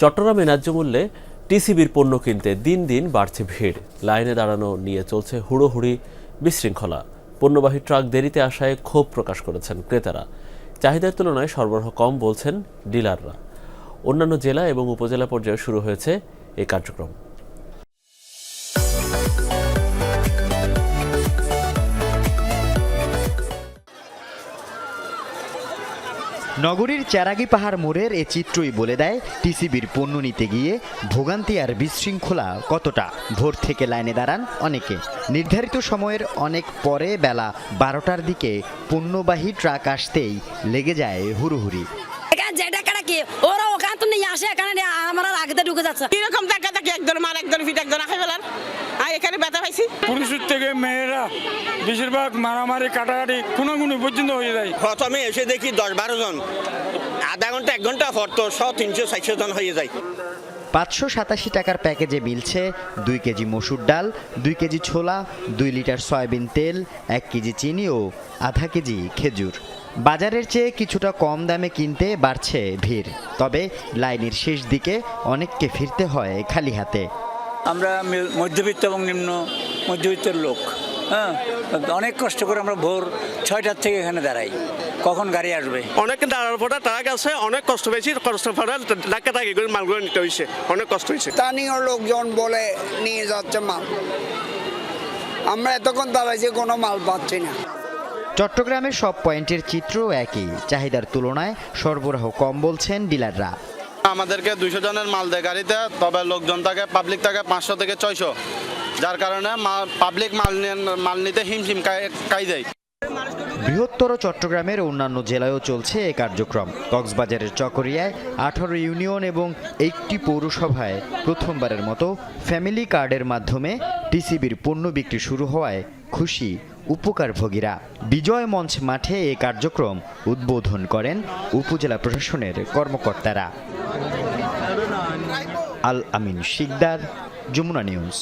চট্টগ্রামে ন্যায্য মূল্যে টিসিবির পণ্য কিনতে দিন দিন বাড়ছে ভিড়। লাইনে দাঁড়ানো নিয়ে চলছে হুড়োহুড়ি বিশৃঙ্খলা। পণ্যবাহী ট্রাক দেরিতে আসায় ক্ষোভ প্রকাশ করেছেন ক্রেতারা। চাহিদার তুলনায় সরবরাহ কম বলছেন ডিলাররা। অন্যান্য জেলা এবং উপজেলা পর্যায়ে শুরু হয়েছে এই কার্যক্রম। নগরীর চেরাগি পাহাড় মোড়ের এ চিত্রই বলে দেয় টিসিবির পণ্য নিতে গিয়ে ভোগান্তি আর বিশৃঙ্খলা কতটা? ভোর থেকে লাইনে দাঁড়ান অনেকে। নির্ধারিত সময়ের অনেক পরে বেলা বারোটার দিকে পণ্যবাহী ট্রাক আসতেই লেগে যায় হুড়োহুড়ি। ওরা ওখান তো নিয়ে আসে এখানে আমার আগেতে ঢুকে যাচ্ছে। কীরকম দেখা দেখি একজন মার একজন ফিট একজন আখাই ফেলার? আর এখানে ব্যথা পাইছি। পুরুষের থেকে মেয়েরা বেশিরভাগ মারামারি কাটাকাটি কোনো কোনো পর্যন্ত হয়ে যায়। প্রথমে এসে দেখি দশ বারো জন। আধা ঘণ্টা এক ঘণ্টা পর তো শ তিনশো চারশো জন হয়ে যায়। পাঁচশো সাতাশি টাকার প্যাকেজে মিলছে দুই কেজি মসুর ডাল দুই কেজি ছোলা দুই লিটার সয়াবিন তেল এক কেজি চিনি ও আধা কেজি খেজুর। বাজারের চেয়ে কিছুটা কম দামে কিনতে বাড়ছে ভিড়। তবে লাইনের শেষ দিকে অনেককে ফিরতে হয় খালি হাতে। আমরা মধ্যবিত্ত এবং নিম্ন মধ্যবিত্তের লোক হ্যাঁ? অনেক কষ্ট করে আমরা ভোর ছয়টার থেকে এখানে দাঁড়াই। কখন গাড়ি আসবে? অনেক দাঁড়ার পরে তারা গেছে অনেক কষ্ট পেয়েছি কষ্ট পরে ধাক্কা ধাক্কি করে মালগুলো নিতে হয়েছে অনেক কষ্ট হয়েছে। স্থানীয় লোকজন বলে নিয়ে যাচ্ছে মাল। আমরা এতক্ষণ দাঁড়াইছি কোনো মাল পাচ্ছি না। চট্টগ্রামের সব পয়েন্টের চিত্র একই চাহিদার তুলনায় সরবরাহ কম বলছেন ডিলাররা। আমাদেরকে দুইশো জনের মাল দেয় গাড়িতে, তবে লোকজন থাকে পাবলিক থাকে পাঁচশো থেকে ছয়শো। যার কারণে পাবলিক মাল মাল নিতে হিমশিম খাই দেয়। বৃহত্তর চট্টগ্রামের অন্যান্য জেলায়ও চলছে এই কার্যক্রম। কক্সবাজারের চকরিয়ায় আঠারো ইউনিয়ন এবং একটি পৌরসভায় প্রথমবারের মতো ফ্যামিলি কার্ডের মাধ্যমে টিসিবির পণ্য বিক্রি শুরু হওয়ায় খুশি উপকারভোগীরা। বিজয় মঞ্চ মাঠে এই কার্যক্রম উদ্বোধন করেন উপজেলা প্রশাসনের কর্মকর্তারা। আল আমিন শিকদার যমুনা নিউজ।